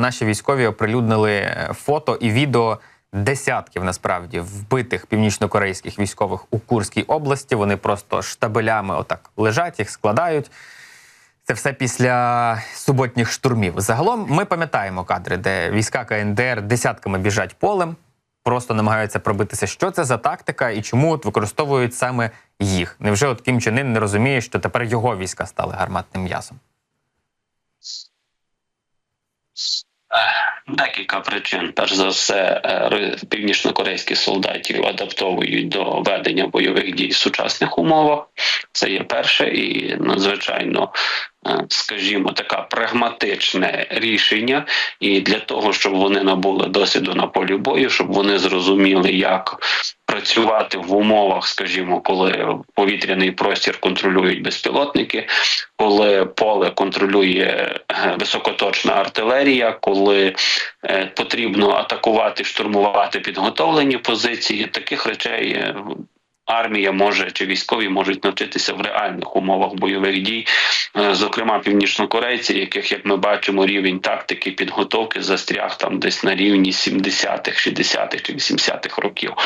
Наші військові оприлюднили е, фото і відео десятків насправді вбитих північнокорейських військових у Курській області. Вони просто штабелями отак лежать, їх складають. Це все після суботніх штурмів. Загалом ми пам'ятаємо кадри, де війська КНДР десятками біжать полем, просто намагаються пробитися. Що це за тактика і чому от використовують саме їх? Невже от Кім Чен Ін не розуміє, що тепер його війська стали гарматним м'ясом? Декілька причин. Перш за все, північнокорейські ри- солдатів адаптовують до ведення бойових дій в сучасних умовах. Це є перше і надзвичайно, е, скажімо, така прагматичне рішення. І для того, щоб вони набули досвіду на полі бою, щоб вони зрозуміли, як працювати в умовах, скажімо, коли повітряний простір контролюють безпілотники, коли поле контролює е, високоточна артилерія, коли е, потрібно атакувати, штурмувати підготовлені позиції. Таких речей е, армія може чи військові можуть навчитися в реальних умовах бойових дій. Зокрема, північнокорейці, яких, як ми бачимо, рівень тактики підготовки застряг там десь на рівні 70-х, 60-х чи 80-х років.